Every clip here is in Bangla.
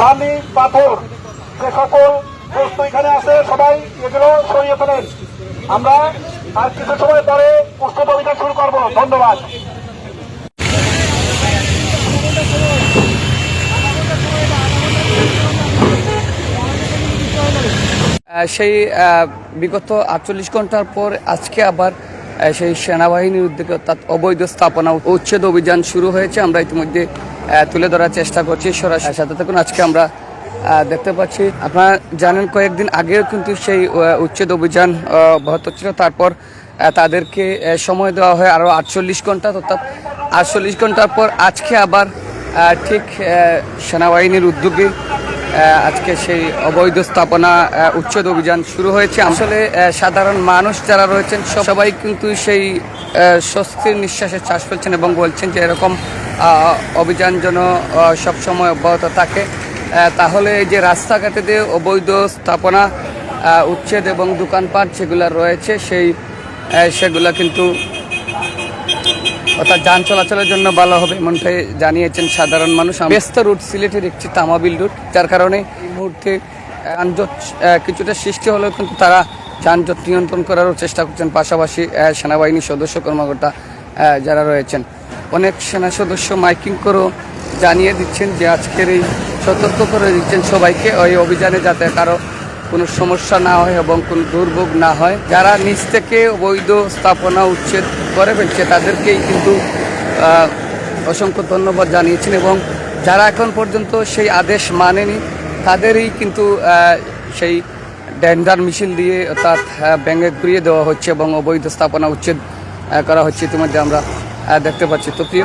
বালি পাথর, যে সকল বস্তু এখানে আছে, সবাই এগুলো সরিয়ে ফেলেন। আমরা আর কিছু সময় পরে প্রস্তুত অভিযান শুরু করব। ধন্যবাদ। সেই বিগত আটচল্লিশ ঘণ্টার পর আজকে আবার সেই সেনাবাহিনীর উদ্যোগে অর্থাৎ অবৈধ স্থাপনা উচ্ছেদ অভিযান শুরু হয়েছে। আমরা ইতিমধ্যে তুলে ধরার চেষ্টা করছি সরাসরি। সাথে থাকুন আজকে আমরা দেখতে পাচ্ছি। আপনারা জানেন, কয়েকদিন আগেও কিন্তু সেই উচ্ছেদ অভিযান অব্যাহত ছিল। তারপর তাদেরকে সময় দেওয়া হয় আরও আটচল্লিশ ঘণ্টা। অর্থাৎ আটচল্লিশ ঘণ্টার পর আজকে আবার ঠিক সেনাবাহিনীর উদ্যোগে আজকে সেই অবৈধ স্থাপনা উচ্ছেদ অভিযান শুরু হয়েছে। আসলে সাধারণ মানুষ যারা রয়েছেন, সবাই কিন্তু সেই স্বস্তির নিঃশ্বাসে শ্বাস ফেলছেন এবং বলছেন যে এরকম অভিযান যেন সবসময় অব্যাহত থাকে। তাহলে এই যে রাস্তাঘাটে দিয়ে অবৈধ স্থাপনা উচ্ছেদ এবং দোকানপাট যেগুলো রয়েছে, সেই সেগুলো কিন্তু অর্থাৎ যান চলাচলের জন্য ভালো হবে, এমনটাই জানিয়েছেন সাধারণ মানুষ। ব্যস্ত রুট সিলেটের একটি তামাবিল রুট, যার কারণে এই মুহূর্তে যানজট কিছুটা সৃষ্টি হলেও কিন্তু তারা যানজট নিয়ন্ত্রণ করারও চেষ্টা করছেন। পাশাপাশি সেনাবাহিনীর সদস্য কর্মকর্তা যারা রয়েছেন। অনেক সেনা সদস্য মাইকিং করেও জানিয়ে দিচ্ছেন যে আজকের এই সতর্ক করে দিচ্ছেন সবাইকে। ওই অভিযানে যাতে কারও কোনো সমস্যা না হয় এবং কোনো দুর্ভোগ না হয়। যারা নিজ থেকে অবৈধ স্থাপনা উচ্ছেদ করে ফেলছে তাদেরকেই কিন্তু অসংখ্য ধন্যবাদ জানিয়েছেন এবং যারা এখন পর্যন্ত সেই আদেশ মানেনি তাদেরই কিন্তু সেই ড্যান্ডার মিছিল দিয়ে অর্থাৎ আহ, ব্যাঙে ঘুরিয়ে দেওয়া হচ্ছে এবং অবৈধ স্থাপনা উচ্ছেদ করা হচ্ছে ইতিমধ্যে আমরা দেখতে পাচ্ছি। তো প্রিয়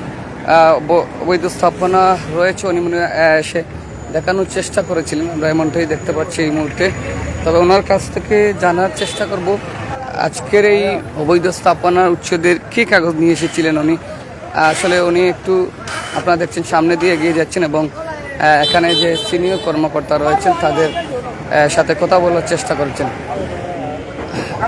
অবৈধ স্থাপনা রয়েছে, উনি মনে এসে দেখানোর চেষ্টা করেছিলেন। আমরা এমনটাই দেখতে পাচ্ছি এই মুহূর্তে। তবে ওনার কাছ থেকে জানার চেষ্টা করব, আজকের এই অবৈধ স্থাপনার উচ্ছেদের কী কাগজ নিয়ে এসেছিলেন উনি? আসলে উনি একটু আপনারা দেখছেন, সামনে দিয়ে এগিয়ে যাচ্ছেন এবং এখানে যে সিনিয়র কর্মকর্তা রয়েছেন, তাদের সাথে কথা বলার চেষ্টা করেছেন।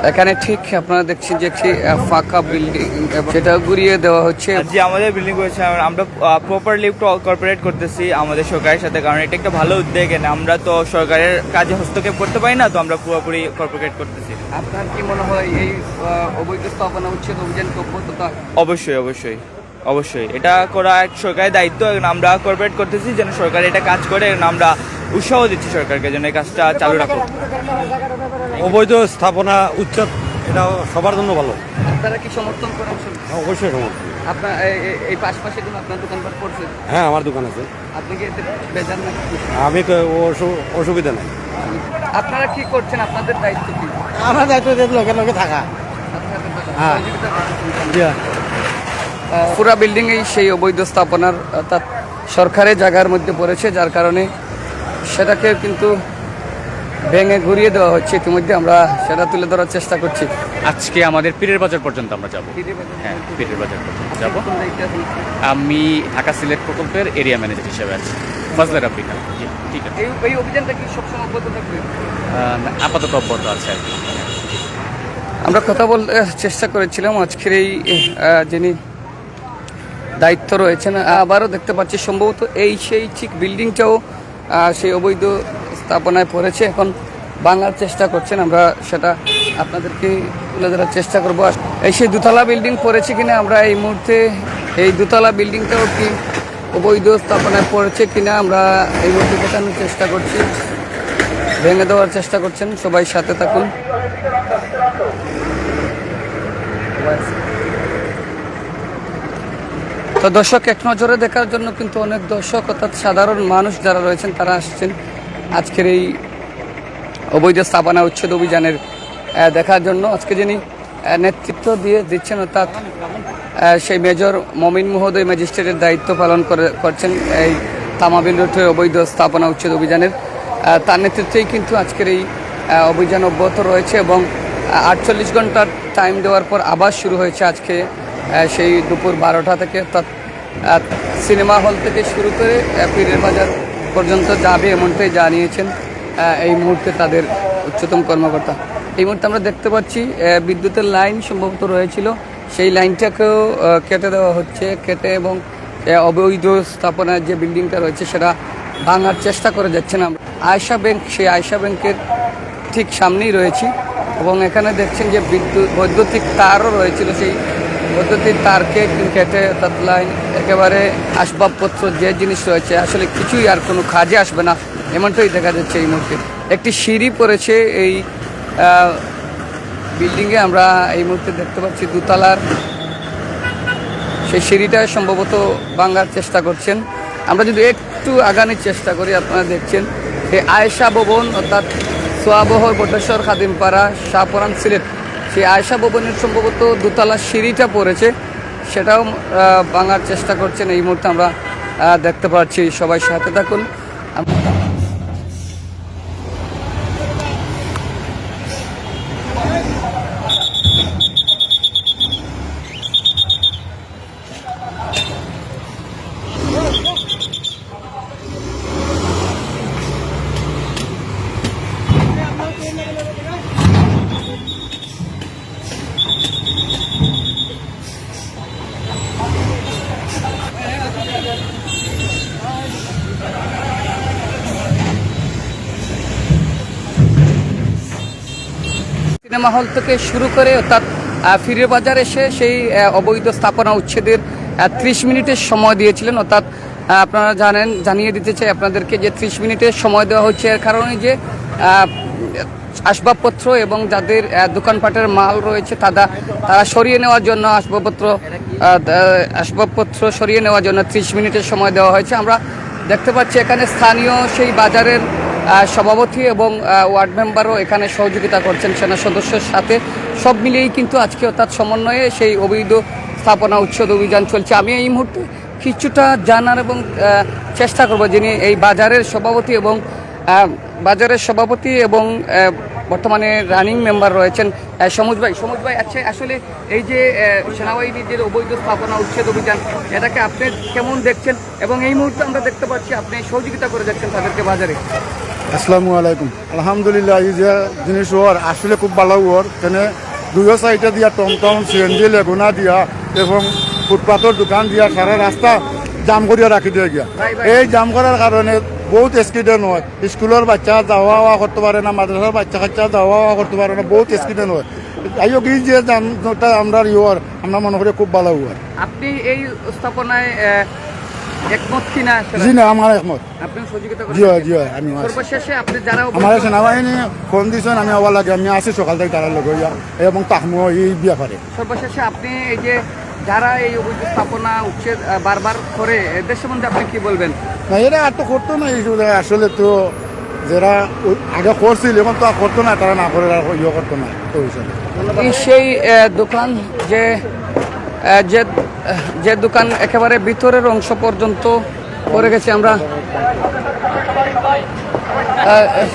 এখানে ঠিক আপনারা দেখছেন যে একটি ফাঁকা বিল্ডিং সেটা ঘুরিয়ে দেওয়া হচ্ছে। যে আমাদের বিল্ডিং করেছে আমরা প্রপারলি কর্পোরেট করতেছি আমাদের সরকারের সাথে কারণ এটা একটা ভালো উদ্যোগ এনে আমরা তো সরকারের কাজে হস্তক্ষেপ করতে পারি না তো আমরা পুরোপুরি কর্পোরেট করতেছি। আপনার কি মনে হয় এই অবৈধ স্থাপনা উচ্ছেদ অভিযান অবশ্যই অবশ্যই। অবশ্যই। এটা করা এক সরকারের দায়িত্ব এবং আমরা কর্পোরেট করতেছি যেন সরকার এটা কাজ করে এবং আমরা উৎসাহ দিচ্ছি সরকারকে যেন এই কাজটা চালু রাখুক অবৈধ স্থাপনা উচ্ছেদ এটা সবার জন্য ভালো। আপনারা কি সমর্থন করেন অবশ্যই? সমর্থন। আপনার এই- পাশপাশে কোনো আপনার দোকানপাট করছে হ্যাঁ আমার দোকান আছে। আপনি কি এতে বেজার না আমি তো- অসু- অসুবিধা নেই। আপনারা কি করছেন? আপনাদের দায়িত্ব কি? আমার দায়িত্ব লোকে লোকে থাকা। হ্যাঁ। পুরা বিল্ডিং এই সেই অবৈধ স্থাপনার অর্থাৎ সরকারের জায়গার মধ্যে পড়েছে যার কারণে সেটাকে কিন্তু ভেঙে ঘুরিয়ে দেওয়া হচ্ছে। ইতিমধ্যে আমরা সেটা তুলে ধরার চেষ্টা করছি। আজকে আমাদের পীরের বাজার পর্যন্ত আমরা যাব। হ্যাঁ পীরের বাজার পর্যন্ত যাব। আমি ঢাকা সিলেট প্রকল্পের এরিয়া ম্যানেজার হিসেবে আছি। ফজলে রাব্বিকা জি ঠিক আছে। এই এই অভিযানটা কি সবসময় অব্যাহত থাকবে? আপাতত অব্যাহত আছে আর কি। আমরা কথা বলতে চেষ্টা করেছিলাম। আজকের এই যিনি দায়িত্ব রয়েছেন আবারও দেখতে পাচ্ছি সম্ভবত এই সেই ঠিক বিল্ডিংটাও সেই অবৈধ স্থাপনায় পড়েছে। এখন বাংলার চেষ্টা করছেন, আমরা সেটা আপনাদেরকে তুলে ধরার চেষ্টা করব। এই সেই দুতলা বিল্ডিং পড়েছে কিনা, আমরা এই মুহূর্তে এই দুতলা বিল্ডিংটাও কি অবৈধ স্থাপনায় পড়েছে কিনা, আমরা এই মুহূর্তে দেখানোর চেষ্টা করছি। ভেঙে দেওয়ার চেষ্টা করছেন, সবাই সাথে থাকুন। তো দর্শক, এক নজরে দেখার জন্য কিন্তু অনেক দর্শক, অর্থাৎ সাধারণ মানুষ যারা রয়েছেন, তারা আসছেন আজকের এই অবৈধ স্থাপনা উচ্ছেদ অভিযানের দেখার জন্য। আজকে যিনি নেতৃত্ব দিয়ে দিচ্ছেন, অর্থাৎ সেই মেজর মমিন মহোদয় ম্যাজিস্ট্রেটের দায়িত্ব পালন করে, করছেন এই তামাবিল রোডের অবৈধ স্থাপনা উচ্ছেদ অভিযানের। তার নেতৃত্বেই কিন্তু আজকের এই অভিযান অব্যাহত রয়েছে এবং আটচল্লিশ ঘণ্টার টাইম দেওয়ার পর আবার শুরু হয়েছে আজকে সেই দুপুর বারোটা থেকে সিনেমা হল থেকে শুরু করে পীরের বাজার পর্যন্ত যাবে এমনটাই জানিয়েছেন এই মুহূর্তে তাদের উচ্চতম কর্মকর্তা। এই মুহূর্তে আমরা দেখতে পাচ্ছি বিদ্যুতের লাইন সম্ভবত রয়েছিল। সেই লাইনটাকেও কেটে দেওয়া হচ্ছে। কেটে এবং অবৈধ স্থাপনার যে বিল্ডিংটা রয়েছে, সেটা ভাঙার চেষ্টা করে যাচ্ছেন আমরা। আয়সা ব্যাংক, সেই আয়সা ব্যাংকের ঠিক সামনেই রয়েছি এবং এখানে দেখছেন যে বিদ্যুৎ, বৈদ্যুতিক তারও রয়েছিল সেই বৈদ্যুতিক তারকে কেটে অর্থাৎ লাইন একেবারে আসবাবপত্র যে জিনিস রয়েছে, আসলে কিছুই আর কোনো কাজে আসবে না, এমনটাই দেখা যাচ্ছে এই মুহূর্তে। একটি সিঁড়ি পড়েছে এই বিল্ডিংয়ে আমরা এই মুহূর্তে দেখতে পাচ্ছি দুতলার। সেই সিঁড়িটা সম্ভবত ভাঙার চেষ্টা করছেন। আমরা যদি একটু আগানোর চেষ্টা করি, আপনারা দেখছেন এই আয়েশা ভবন, অর্থাৎ সোয়াবহর বটেশ্বর খাদিমপাড়া, শাহপুরান সিলেট। সেই আয়সা ভবনের সম্ভবত দোতলা সিঁড়িটা পড়েছে। সেটাও ভাঙার চেষ্টা করছেন। এই মুহূর্তে আমরা দেখতে পাচ্ছি। সবাই সাথে থাকুন। সিনেমা হল থেকে শুরু করে অর্থাৎ ফিরে বাজার এসে সেই অবৈধ স্থাপনা উচ্ছেদের ত্রিশ মিনিটের সময় দিয়েছিলেন। অর্থাৎ আপনারা জানেন, জানিয়ে দিতে চাই আপনাদেরকে যে ত্রিশ মিনিটের সময় দেওয়া হচ্ছে এর কারণে যে আসবাবপত্র এবং যাদের দোকানপাটের মাল রয়েছে তারা তারা সরিয়ে নেওয়ার জন্য আসবাবপত্র আসবাবপত্র সরিয়ে নেওয়ার জন্য ত্রিশ মিনিটের সময় দেওয়া হয়েছে। আমরা দেখতে পাচ্ছি এখানে স্থানীয় সেই বাজারের সভাপতি এবং ওয়ার্ড মেম্বারও এখানে সহযোগিতা করছেন সেনা সদস্যের সাথে। সব মিলিয়েই কিন্তু আজকে অর্থাৎ সমন্বয়ে সেই অবৈধ স্থাপনা উচ্ছেদ অভিযান চলছে। আমি এই মুহূর্তে কিছুটা জানার এবং চেষ্টা করব যিনি এই বাজারের সভাপতি এবং বাজারের সভাপতি এবং বর্তমানে রানিং মেম্বার রয়েছেন সমুজ ভাই। সমুজ ভাই আচ্ছা আসলে এই যে সেনাবাহিনীর যে অবৈধ স্থাপনা উচ্ছেদ অভিযান, এটাকে আপনি কেমন দেখছেন? এবং এই মুহূর্তে আমরা দেখতে পাচ্ছি আপনি সহযোগিতা করে যাচ্ছেন তাদেরকে বাজারে। আসসালামু আলাইকুম। আলহামদুলিল্লাহ, এই যে জিনিস ওর আসলে খুব ভালো ওর তেনে দুয়ো সাইডে দিয়া টমটম, সিএনজি, লেগুনা দিয়া এবং ফুটপাথর দোকান দিয়া সারা রাস্তা জাম করিয়া রাখি দিয়ে গিয়া। এই জাম করার কারণে বহুত এক্সিডেন্ট হয়। স্কুলের বাচ্চা যাওয়া আওয়া করতে পারে না, মাদ্রাসার বাচ্চা কাচ্চা যাওয়া আওয়া করতে পারে না, বহুত এক্সিডেন্ট হয়। হোক এই যে জামটা আমরা ইয়র আমরা মনে করি খুব ভালো ওর আপনি এই স্থাপনায় একমত কিনা জি না আমার একমত। আপনি সহযোগিতা জি হয় জি হয় আমি আছি। সর্বশেষে আপনি যারা অবৈধ- আমার সেনাবাহিনী ফোন দিয়েছেন আমি আবার লাগে আমি আসি সকাল থেকে তারা লগে ইয়া এবং তাহমো এই ব্যাপারে। সর্বশেষে আপনি এই যে যারা এই অবৈধ স্থাপনা উচ্ছেদ আহ, বারবার করে এদের সম্বন্ধে আপনি কি বলবেন? না এরা আর তো করতো না এইসব জায়গায়। আসলে তো যারা ও- আগে করছিল এখন তো আর করতো না তারা না করে আর ইয়ে করতো না তো হিসাবে। এই সেই আহ, দোকান যে যে যে দোকান একেবারে ভিতরের অংশ পর্যন্ত পড়ে গেছে, আমরা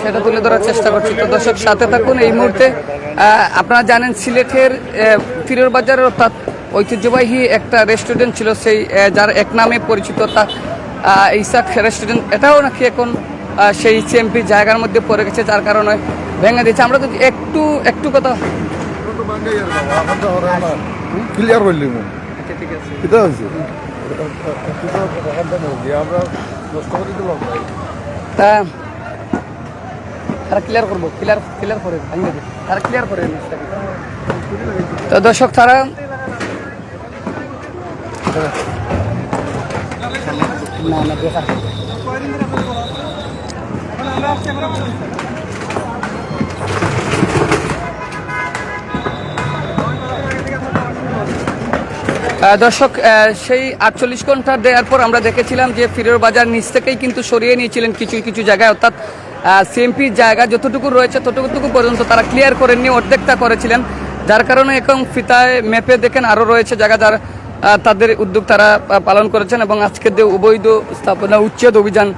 সেটা তুলে ধরার চেষ্টা করছি। তো দর্শক, সাথে থাকুন এই মুহূর্তে। আপনারা জানেন, সিলেটের ফিরোর বাজারের অর্থাৎ ঐতিহ্যবাহী একটা রেস্টুরেন্ট ছিল সেই যার এক নামে পরিচিত তা ইসাক রেস্টুরেন্ট এটাও নাকি এখন সেই সিএমপি জায়গার মধ্যে পড়ে গেছে, যার কারণে ভেঙে দিয়েছে। আমরা তো একটু একটু কথা ক্লিয়ার করলি মু কিতা হয়েছে তা তারা ক্লিয়ার করব ক্লিয়ার ক্লিয়ার করে তারা ক্লিয়ার করে। তো দর্শক তারা না না দেখা দর্শক সেই আটচল্লিশ ঘণ্টা দেওয়ার পর আমরা দেখেছিলাম যে ফিরের বাজার নিচ থেকেই কিন্তু সরিয়ে নিয়েছিলেন কিছু কিছু জায়গায়। অর্থাৎ সিএমপির জায়গা যতটুকু রয়েছে ততটুকু পর্যন্ত তারা ক্লিয়ার করেননি অর্ধেকটা করেছিলেন। যার কারণে এখন ফিতায় ম্যাপে দেখেন আরও রয়েছে জায়গা যার তাদের উদ্যোগ তারা পালন করেছেন এবং আজকের যে অবৈধ স্থাপনা উচ্ছেদ অভিযান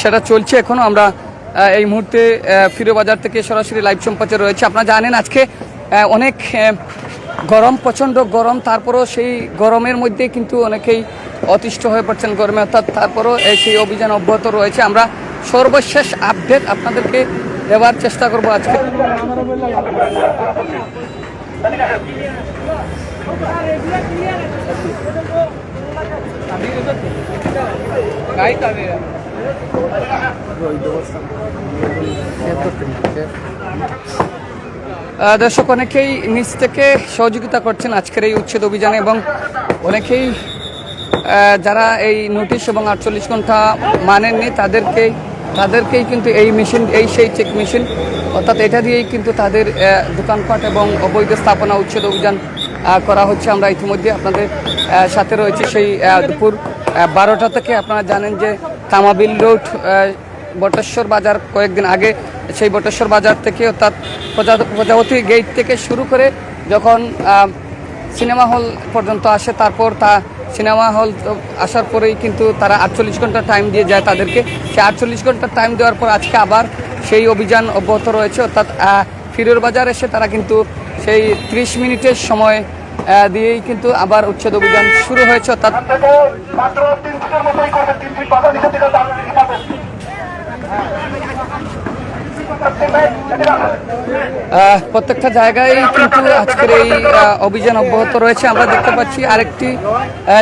সেটা চলছে এখনও আমরা এই মুহূর্তে আহ, ফিরো বাজার থেকে সরাসরি লাইভ সম্প্রচার রয়েছে। আপনারা জানেন আজকে অনেক গরম, প্রচণ্ড গরম, তারপরও সেই গরমের মধ্যে কিন্তু অনেকেই অতিষ্ঠ হয়ে পড়ছেন গরমে। অর্থাৎ তারপরও এই সেই অভিযান অব্যাহত রয়েছে। আমরা সর্বশেষ আপডেট আপনাদেরকে দেওয়ার চেষ্টা করব আজকে। দর্শক, অনেকেই নিচ থেকে সহযোগিতা করছেন আজকের এই উচ্ছেদ অভিযানে এবং অনেকেই যারা এই নোটিশ এবং আটচল্লিশ ঘণ্টা মানেননি তাদেরকেই তাদেরকেই কিন্তু এই মেশিন, এই সেই চেক মেশিন, অর্থাৎ এটা দিয়েই কিন্তু তাদের দোকানপাট এবং অবৈধ স্থাপনা উচ্ছেদ অভিযান করা হচ্ছে। আমরা ইতিমধ্যে আপনাদের সাথে রয়েছে সেই দুপুর বারোটা থেকে। আপনারা জানেন যে তামাবিল রোড বটেশ্বর বাজার কয়েকদিন আগে, সেই বটেশ্বর বাজার থেকে অর্থাৎ প্রজা- প্রজাপতি গেট থেকে শুরু করে যখন সিনেমা হল পর্যন্ত আসে, তারপর তা সিনেমা হল আসার পরেই কিন্তু তারা আটচল্লিশ ঘণ্টা টাইম দিয়ে যায় তাদেরকে। সেই আটচল্লিশ ঘণ্টা টাইম দেওয়ার পর আজকে আবার সেই অভিযান অব্যাহত রয়েছে। অর্থাৎ ফিরোর বাজার এসে তারা কিন্তু সেই ত্রিশ মিনিটের সময় দিয়েই কিন্তু আবার উচ্ছেদ অভিযান শুরু হয়েছে। অর্থাৎ প্রত্যেকটা জায়গায় কিন্তু আজকের এই অভিযান অব্যাহত রয়েছে। আমরা দেখতে পাচ্ছি আরেকটি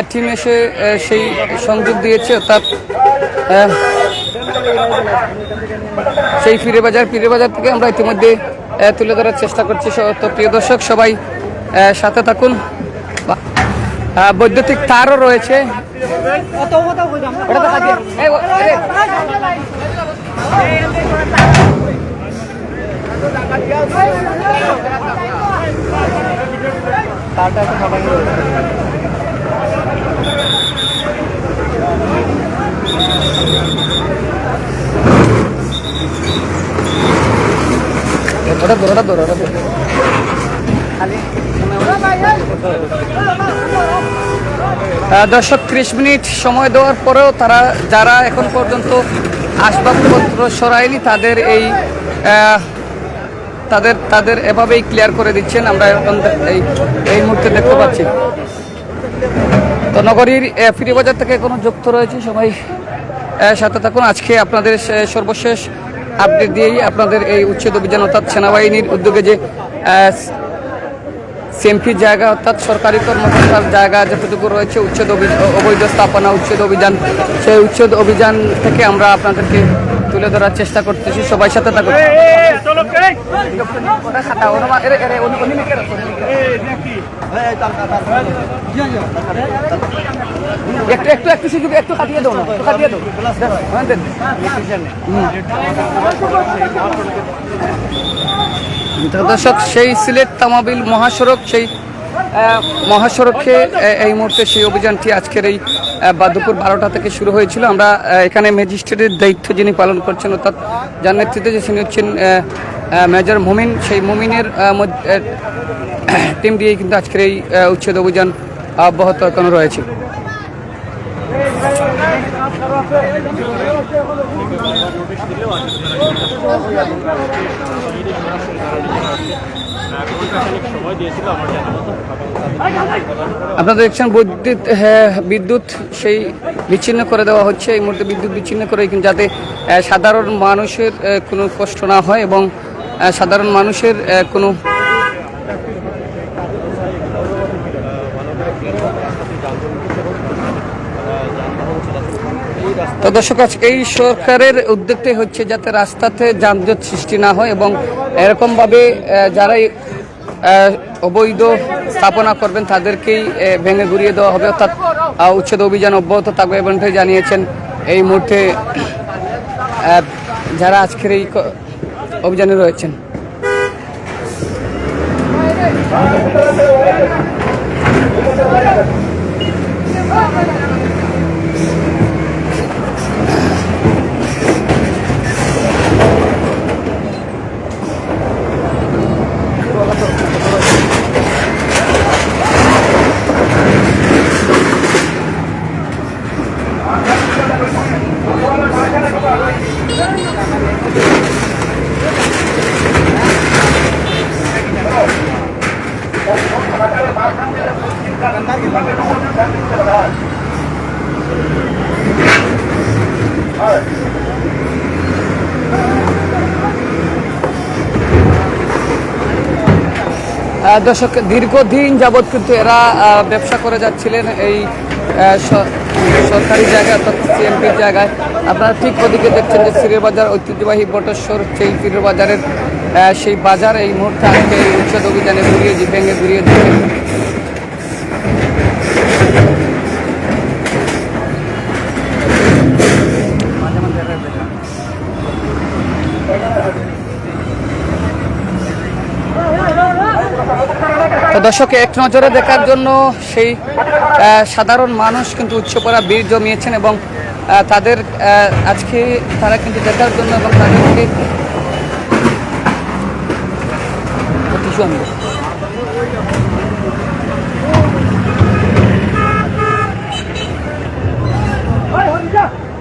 টিম এসে সেই সংযোগ দিয়েছে অর্থাৎ সেই ফিরে বাজার। ফিরে বাজার থেকে আমরা ইতিমধ্যে তুলে ধরার চেষ্টা করছি। তো প্রিয় দর্শক সবাই সাথে থাকুন। বৈদ্যুতিক তারও রয়েছে। ওটা তো কাটিয়ে- এই, ও- এই, ওটা ধরো ওটা দর্শক ত্রিশ মিনিট সময় দেওয়ার পরেও তারা যারা এখন পর্যন্ত আসবাবপত্র সরায়নি তাদের এই তাদের তাদের এভাবেই ক্লিয়ার করে দিচ্ছেন। আমরা এখন এই এই মুহূর্তে দেখতে পাচ্ছি। তো নগরীর আহ, ফিরি বাজার থেকে এখনও যুক্ত রয়েছে। সবাই সাথে থাকুন। আজকে আপনাদের সর্বশেষ আপডেট দিয়েই আপনাদের এই উচ্ছেদ অভিযান অর্থাৎ সেনাবাহিনীর উদ্যোগে যে সিএমপির জায়গা অর্থাৎ সরকারি কর্মকর্তার জায়গা যতটুকু রয়েছে উচ্ছেদ অবৈধ স্থাপনা উচ্ছেদ অভিযান সেই উচ্ছেদ অভিযান থেকে আমরা আপনাদেরকে তুলে ধরার চেষ্টা করতেছি সবাই সাথে থাকুন। একটু একটু একটু সুযোগ একটু কাটিয়ে দাও না একটু কাটিয়ে দাও হ্যাঁ, দেন। দর্শক সেই সিলেট তামাবিল মহাসড়ক সেই মহাসড়কে এই মুহূর্তে সেই অভিযানটি আজকের এই আহ, বা দুপুর বারোটা থেকে শুরু হয়েছিল। আমরা এখানে ম্যাজিস্ট্রেটের দায়িত্ব যিনি পালন করছেন অর্থাৎ যার নেতৃত্বে যে তিনি হচ্ছেন মেজর মুমিন সেই মুমিনের টিম দিয়েই কিন্তু আজকের এই উচ্ছেদ অভিযান অব্যাহত এখনও রয়েছে। আপনারা দেখছেন বৈদ্যুৎ হ্যাঁ, বিদ্যুৎ সেই বিচ্ছিন্ন করে দেওয়া হচ্ছে। এই মুহূর্তে বিদ্যুৎ বিচ্ছিন্ন করে কিন্তু যাতে সাধারণ মানুষের কোনো কষ্ট না হয় এবং সাধারণ মানুষের কোনো তো দর্শক এই সরকারের উদ্যোগটাই হচ্ছে যাতে রাস্তাতে যানজট সৃষ্টি না হয় এবং এরকমভাবে যারাই অবৈধ স্থাপনা করবেন তাদেরকেই ভেঙে ঘুরিয়ে দেওয়া হবে। অর্থাৎ উচ্ছেদ অভিযান অব্যাহত থাকবে এমনটাই জানিয়েছেন এই মুহূর্তে যারা আজকের এই অভিযানে রয়েছেন। দর্শক, দীর্ঘদিন যাবৎ কিন্তু এরা ব্যবসা করে যাচ্ছিলেন এই সরকারি জায়গায় অর্থাৎ সিএমপির জায়গায়। আপনারা ঠিক ওদিকে দেখছেন যে সিরের বাজার ঐতিহ্যবাহী বটেশ্বর সেই সিরের বাজারের সেই বাজার এই মুহূর্তে আজকে এই উচ্ছেদ অভিযানে ঘুরিয়ে ভেঙে ঘুরিয়ে দিচ্ছে। দর্শক এক নজরে দেখার জন্য সেই সাধারণ মানুষ কিন্তু উচ্চপড়া বীর জমিয়েছেন এবং তাদের আজকে তারা কিন্তু দেখার জন্য এবং তাদেরকে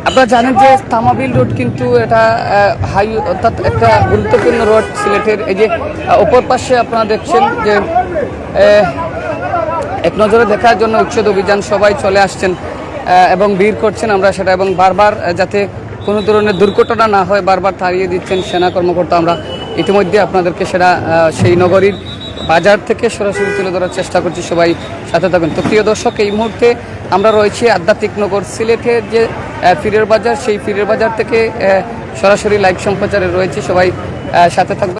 আপনারা জানেন যে তামাবিল রোড কিন্তু এটা হাই, অর্থাৎ একটা গুরুত্বপূর্ণ রোড সিলেটের, এই যে অপর পাশে আপনারা দেখছেন যে এক নজরে দেখার জন্য উচ্ছেদ অভিযান সবাই চলে আসছেন এবং ভিড় করছেন আমরা সেটা, এবং বারবার যাতে কোনো ধরনের দুর্ঘটনা না হয়, বারবার তাড়িয়ে দিচ্ছেন সেনা কর্মকর্তা আমরা। ইতিমধ্যে আপনাদেরকে সেটা সেই নগরীর বাজার থেকে সরাসরি তুলে ধরার চেষ্টা করছি সবাই সাথে থাকবেন। তো প্রিয় দর্শক, এই মুহূর্তে আমরা রয়েছি আধ্যাত্মিক নগর সিলেটের যে ফিরের বাজার, সেই ফিরের বাজার থেকে সরাসরি লাইভ সম্প্রচারে রয়েছে সবাই সাথে থাকবেন।